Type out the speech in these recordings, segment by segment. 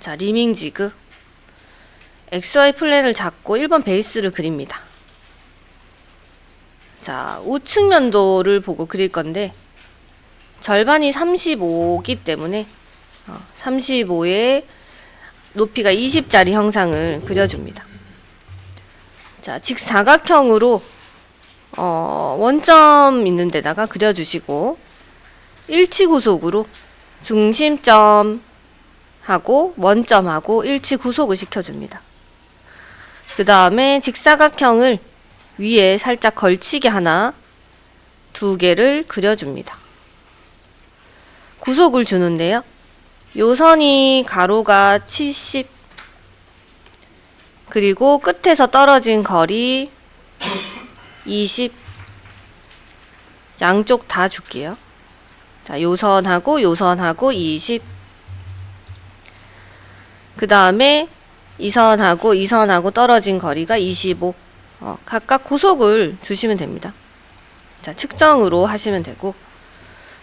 자, 리밍 지그. XY 플랜을 잡고 1번 베이스를 그립니다. 자, 우측 면도를 보고 그릴 건데, 절반이 35기 때문에, 어, 35에 높이가 20짜리 형상을 그려줍니다. 자, 직사각형으로, 어, 원점 있는 데다가 그려주시고, 일치 구속으로 중심점 하고 원점하고 일치 구속을 시켜줍니다. 그 다음에 직사각형을 위에 살짝 걸치게 하나 두 개를 그려줍니다. 구속을 주는데요. 요 선이 가로가 70 그리고 끝에서 떨어진 거리 20 양쪽 다 줄게요. 자, 요선하고 요선하고 20. 그 다음에 이 선하고 이 선하고 떨어진 거리가 25. 어, 각각 구속을 주시면 됩니다. 자, 측정으로 하시면 되고.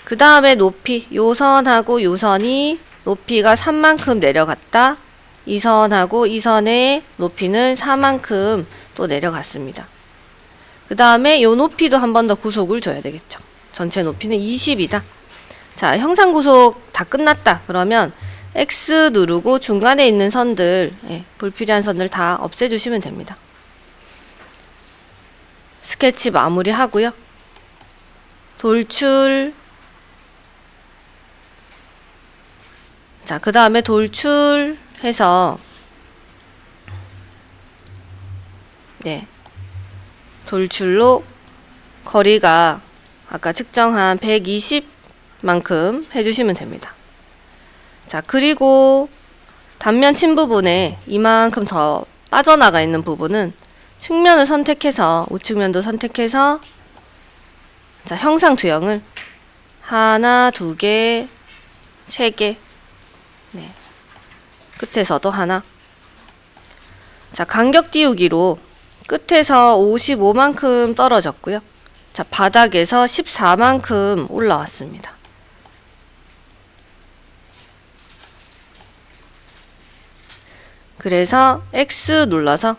그 다음에 높이, 요선하고 요선이 높이가 3만큼 내려갔다. 이 선하고 이 선의 높이는 4만큼 또 내려갔습니다. 그 다음에 요 높이도 한 번 더 구속을 줘야 되겠죠. 전체 높이는 20이다. 자, 형상 구속 다 끝났다. 그러면 X 누르고 중간에 있는 선들, 예, 불필요한 선들 다 없애주시면 됩니다. 스케치 마무리 하고요. 돌출. 자, 그 다음에 돌출해서, 네. 돌출로 거리가 아까 측정한 120만큼 해주시면 됩니다. 자, 그리고 단면 친 부분에 이만큼 더 빠져나가 있는 부분은 측면을 선택해서 우측면도 선택해서 자, 형상 두형을 하나, 두 개, 세 개, 네. 끝에서도 하나. 자, 간격 띄우기로 끝에서 55만큼 떨어졌고요. 자, 바닥에서 14만큼 올라왔습니다. 그래서 X 눌러서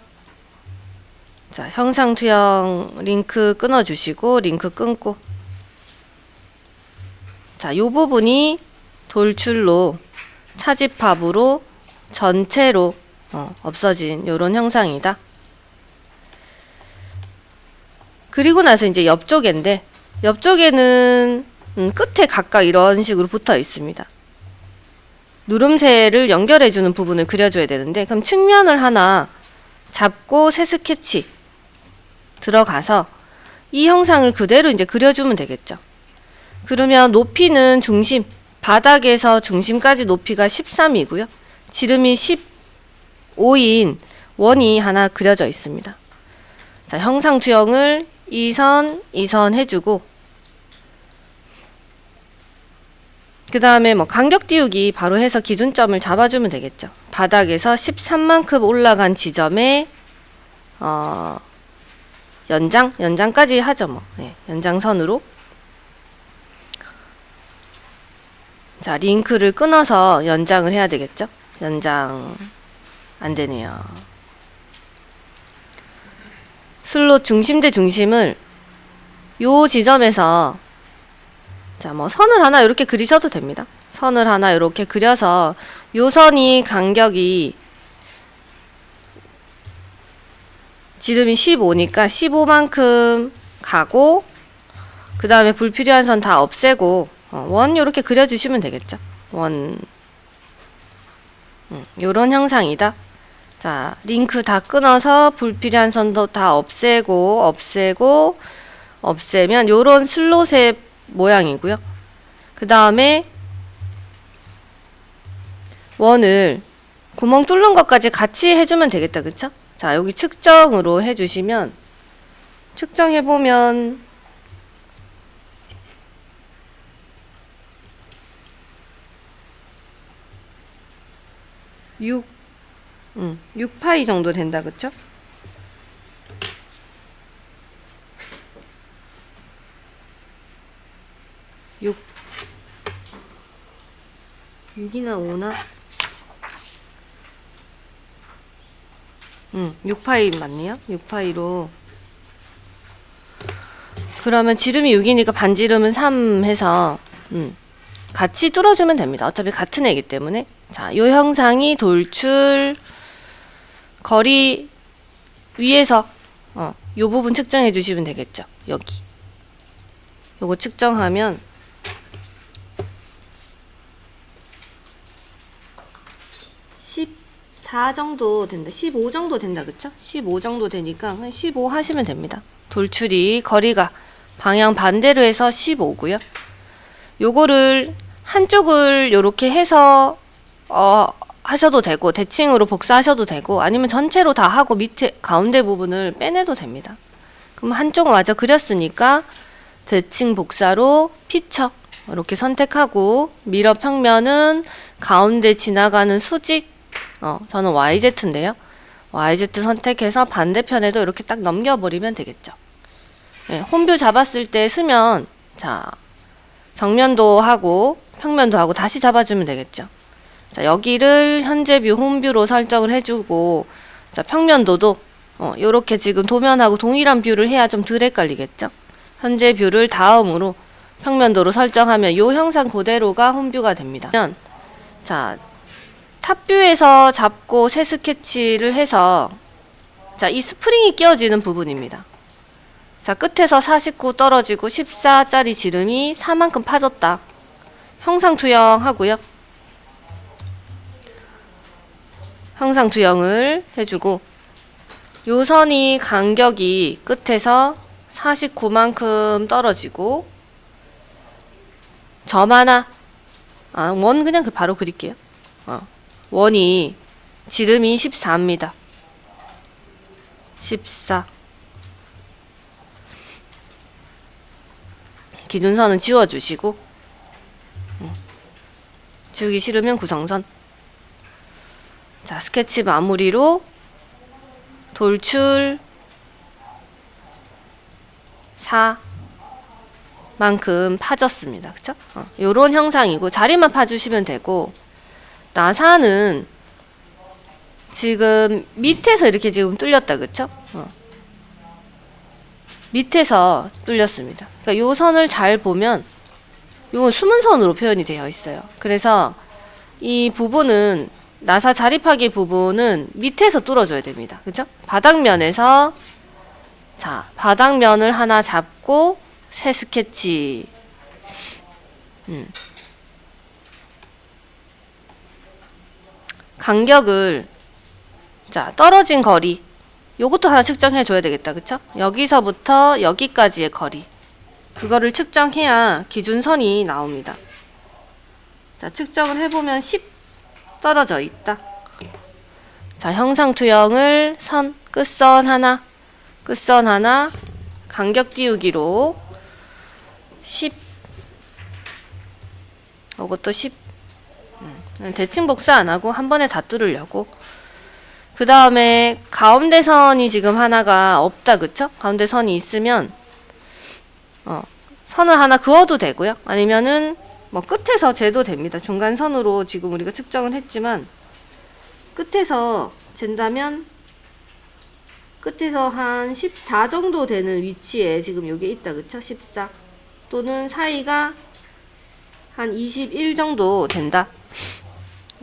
자, 형상 투영 링크 끊어 주시고 링크 끊고 자, 요 부분이 돌출로 차집합으로 전체로 어, 없어진 요런 형상이다. 그리고 나서 이제 옆쪽인데 옆쪽에는 음, 끝에 각각 이런 식으로 붙어 있습니다. 누름새를 연결해주는 부분을 그려줘야 되는데 그럼 측면을 하나 잡고 새 스케치 들어가서 이 형상을 그대로 이제 그려주면 되겠죠. 그러면 높이는 중심 바닥에서 중심까지 높이가 13이고요. 지름이 15인 원이 하나 그려져 있습니다. 자, 형상 투영을 2선, 2선 해주고 그 다음에 뭐 간격 띄우기 바로 해서 기준점을 잡아주면 되겠죠. 바닥에서 13만큼 올라간 지점에 어, 연장, 연장까지 하죠 뭐. 예, 연장선으로 자 링크를 끊어서 연장을 해야 되겠죠. 연장 안 되네요. 슬롯 중심 대 중심을 요 지점에서 자, 뭐 선을 하나 이렇게 그리셔도 됩니다. 선을 하나 이렇게 그려서 요 선이 간격이 지름이 15니까 15만큼 가고 그 다음에 불필요한 선 다 없애고 어, 원 이렇게 그려주시면 되겠죠. 원 음, 요런 형상이다. 자, 링크 다 끊어서 불필요한 선도 다 없애고 없애고 없애면 요런 슬롯의 모양이고요. 그 다음에 원을 구멍 뚫는 것까지 같이 해주면 되겠다. 그쵸? 자, 여기 측정으로 해주시면 측정해보면 육 음, 6파이 정도 된다. 그쵸? 6 6이나 5나 음, 6파이 맞네요. 6파이로. 그러면 지름이 6이니까 반지름은 3 해서 음, 같이 뚫어주면 됩니다. 어차피 같은 애기 때문에. 자, 요 형상이 돌출 거리 위에서 어, 요 부분 측정해 주시면 되겠죠. 여기. 요거 측정하면 (14) 정도 된다. (15) 정도 된다 그쵸? (15) 정도 되니까 한 (15) 하시면 됩니다. 돌출이 거리가 방향 반대로 해서 (15) 고요. 요거를 한쪽을 요렇게 해서 어 하셔도 되고 대칭으로 복사하셔도 되고 아니면 전체로 다 하고 밑에 가운데 부분을 빼내도 됩니다. 그럼 한쪽은 마저 그렸으니까 대칭 복사로 피처 이렇게 선택하고 미러 평면은 가운데 지나가는 수직 어 저는 YZ인데요. YZ 선택해서 반대편에도 이렇게 딱 넘겨버리면 되겠죠. 예, 홈뷰 잡았을 때 쓰면 자 정면도 하고 평면도 하고 다시 잡아주면 되겠죠. 자, 여기를 현재 뷰 홈뷰로 설정을 해주고 자, 평면도도 어, 요렇게 지금 도면하고 동일한 뷰를 해야 좀 덜 헷갈리겠죠. 현재 뷰를 다음으로 평면도로 설정하면 요 형상 그대로가 홈뷰가 됩니다. 자, 탑뷰에서 잡고 새 스케치를 해서 자, 이 스프링이 끼워지는 부분입니다. 자, 끝에서 49 떨어지고 14짜리 지름이 4만큼 파졌다. 형상 투영 하고요. 형상 투영을 해주고 요 선이 간격이 끝에서 49만큼 떨어지고 점 하나 아, 원 그냥 그 바로 그릴게요. 어. 원이 지름이 14입니다. 14 기준선은 지워주시고 음. 지우기 싫으면 구성선 자, 스케치 마무리로 돌출 4 만큼 파졌습니다. 그쵸? 어, 요런 형상이고 자리만 파주시면 되고 나사는 지금 밑에서 이렇게 지금 뚫렸다. 그쵸? 어. 밑에서 뚫렸습니다. 그러니까 요 선을 잘 보면 요건 숨은 선으로 표현이 되어 있어요. 그래서 이 부분은 나사 자립하기 부분은 밑에서 뚫어줘야 됩니다. 그죠? 바닥면에서 자 바닥면을 하나 잡고 새 스케치 음. 간격을 자 떨어진 거리. 요것도 하나 측정해 줘야 되겠다. 그쵸? 여기서부터 여기까지의 거리. 그거를 측정해야 기준선이 나옵니다. 자 측정을 해보면 10 떨어져 있다. 자 형상 투영을 선 끝선 하나 끝선 하나 간격 띄우기로 10 이것도 10 음, 대칭 복사 안 하고 한 번에 다 뚫으려고. 그 다음에 가운데 선이 지금 하나가 없다 그쵸? 가운데 선이 있으면 어, 선을 하나 그어도 되고요. 아니면은 뭐 끝에서 재도 됩니다. 중간 선으로 지금 우리가 측정을 했지만 끝에서 잰다면 끝에서 한 14 정도 되는 위치에 지금 여기 있다 그쵸? 14 또는 사이가 한 21 정도 된다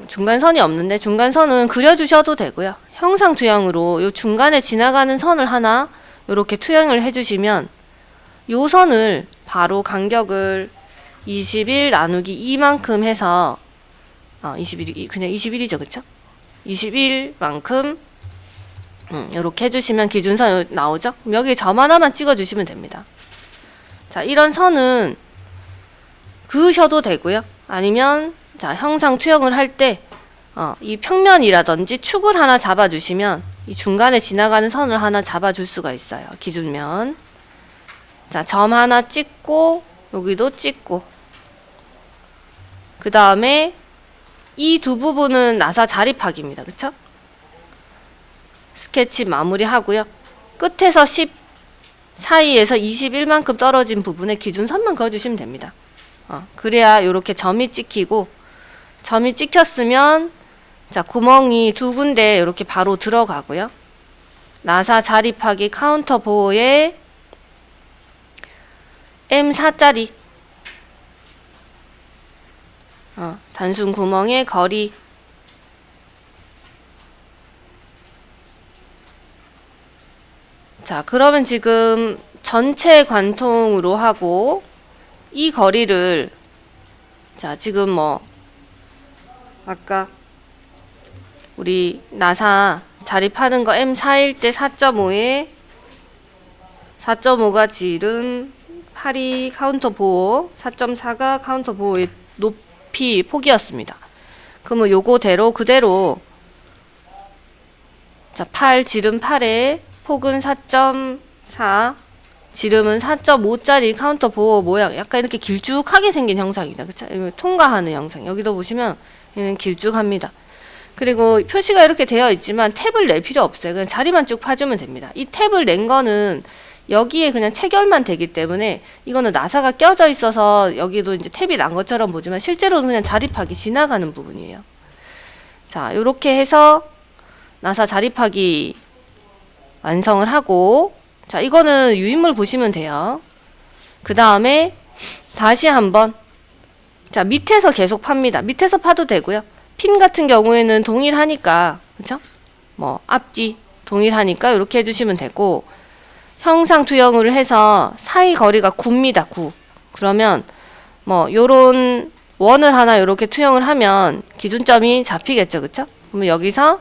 중간선이 없는데 중간선은 그려주셔도 되고요. 형상 투영으로 요 중간에 지나가는 선을 하나 이렇게 투영을 해주시면 요 선을 바로 간격을 21 나누기 2만큼 해서 어, 21 그냥 21이죠, 그쵸? 21만큼 음, 이렇게 해주시면 기준선 나오죠? 여기 점 하나만 찍어주시면 됩니다. 자, 이런 선은 그으셔도 되고요. 아니면 자, 형상 투영을 할 때, 어, 이 평면이라든지 축을 하나 잡아주시면, 이 중간에 지나가는 선을 하나 잡아줄 수가 있어요. 기준면. 자, 점 하나 찍고, 여기도 찍고. 그 다음에, 이 두 부분은 나사 자립하기입니다. 그쵸? 스케치 마무리 하고요. 끝에서 10, 사이에서 21만큼 떨어진 부분에 기준선만 그어주시면 됩니다. 어, 그래야 이렇게 점이 찍히고, 점이 찍혔으면 자 구멍이 두 군데 이렇게 바로 들어가고요. 나사 자립하기 카운터 보호에 M4짜리 어, 단순 구멍의 거리 자 그러면 지금 전체 관통으로 하고 이 거리를 자 지금 뭐 아까 우리 나사 자립하는 거 M4일 때 4.5에 4.5가 지름 8이 카운터 보호 4.4가 카운터 보호의 높이 폭이었습니다. 그러면 요거대로 그대로 자, 8 지름 8에 폭은 4.4 지름은 4.5짜리 카운터 보호 모양 약간 이렇게 길쭉하게 생긴 형상이다. 그쵸? 통과하는 형상. 여기도 보시면 얘는 길쭉합니다. 그리고 표시가 이렇게 되어 있지만 탭을 낼 필요 없어요. 그냥 자리만 쭉 파주면 됩니다. 이 탭을 낸 거는 여기에 그냥 체결만 되기 때문에 이거는 나사가 껴져 있어서 여기도 이제 탭이 난 것처럼 보지만 실제로는 그냥 자립하기 지나가는 부분이에요. 자, 요렇게 해서 나사 자립하기 완성을 하고 자, 이거는 유인물 보시면 돼요. 그 다음에 다시 한번 자, 밑에서 계속 팝니다. 밑에서 파도 되고요. 핀 같은 경우에는 동일하니까 그쵸? 뭐 앞뒤 동일하니까 이렇게 해주시면 되고 형상 투영을 해서 사이 거리가 9입니다. 9. 그러면 뭐 요런 원을 하나 이렇게 투영을 하면 기준점이 잡히겠죠. 그쵸? 그러면 여기서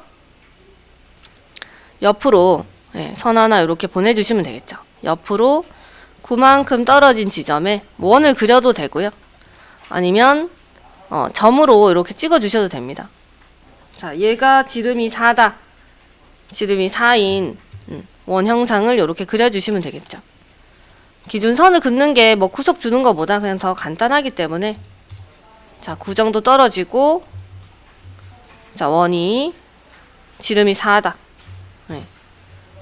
옆으로 예, 선 하나 이렇게 보내주시면 되겠죠. 옆으로 9만큼 떨어진 지점에 원을 그려도 되고요. 아니면 어, 점으로 이렇게 찍어 주셔도 됩니다. 자, 얘가 지름이 4다. 지름이 4인 음, 원 형상을 이렇게 그려주시면 되겠죠. 기준 선을 긋는 게 뭐 구속 주는 것보다 그냥 더 간단하기 때문에 자, 9 정도 떨어지고 자, 원이 지름이 4다. 네.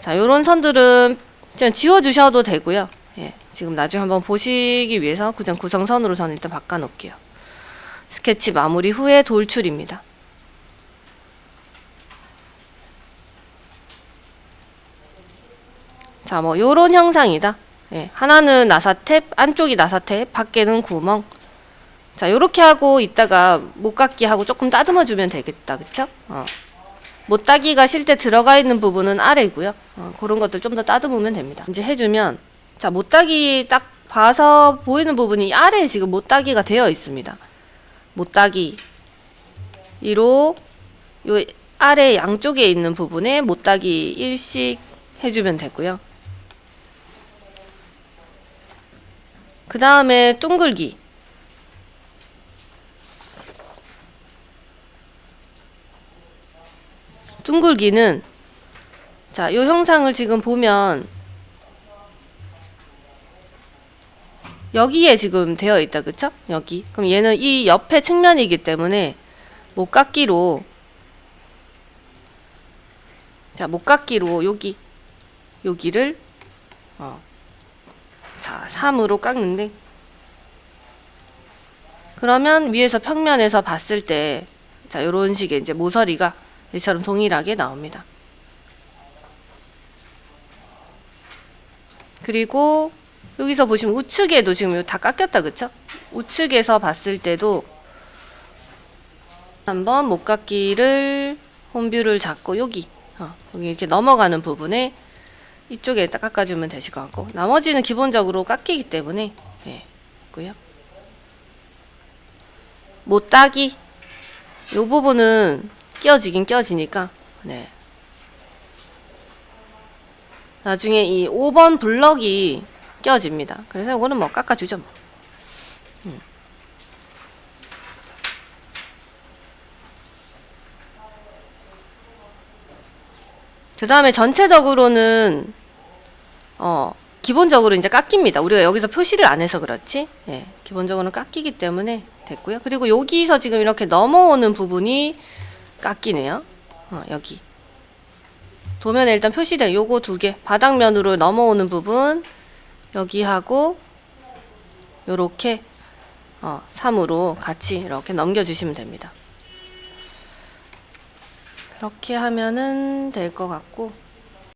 자, 요런 선들은 그냥 지워 주셔도 되고요. 예. 지금 나중에 한번 보시기 위해서 그냥 구성선으로 저는 일단 바꿔 놓을게요. 스케치 마무리 후에 돌출입니다. 자, 뭐 요런 형상이다. 예, 하나는 나사 탭, 안쪽이 나사 탭, 밖에는 구멍. 자, 요렇게 하고 있다가 못깎기 하고 조금 따듬어 주면 되겠다. 그쵸? 어. 못따기가 실제 들어가 있는 부분은 아래고요. 어, 그런 것들 좀 더 따듬으면 됩니다. 이제 해주면 자 못따기 딱 봐서 보이는 부분이 아래에 지금 못따기가 되어 있습니다. 못따기 이로 요 아래 양쪽에 있는 부분에 못따기 일씩 해주면 되고요. 그 다음에 둥글기 둥글기는 자, 이 형상을 지금 보면 여기에 지금 되어 있다. 그쵸? 여기. 그럼 얘는 이 옆에 측면이기 때문에 목깎기로 자, 목깎기로 여기 여기를 어. 자, 3으로 깎는데 그러면 위에서 평면에서 봤을 때 자, 요런 식의 이제 모서리가 이처럼 동일하게 나옵니다. 그리고 여기서 보시면 우측에도 지금 다 깎였다 그쵸? 우측에서 봤을 때도 한번 목깎기를 홈뷰를 잡고 여기 어, 여기 이렇게 넘어가는 부분에 이쪽에 딱 깎아주면 되실 것 같고 나머지는 기본적으로 깎이기 때문에 예, 있고요. 못 따기 이 부분은 끼어지긴 끼어지니까 네. 나중에 이 5번 블럭이 끼어집니다. 그래서 이거는 뭐 깎아주죠. 뭐. 음. 그 다음에 전체적으로는 어 기본적으로 이제 깎입니다. 우리가 여기서 표시를 안 해서 그렇지. 예, 기본적으로는 깎이기 때문에 됐고요. 그리고 여기서 지금 이렇게 넘어오는 부분이 깎이네요. 어, 여기. 도면에 일단 표시된 요거 두 개. 바닥면으로 넘어오는 부분 여기 하고 요렇게 어, 3으로 같이 이렇게 넘겨주시면 됩니다. 그렇게 하면은 될 것 같고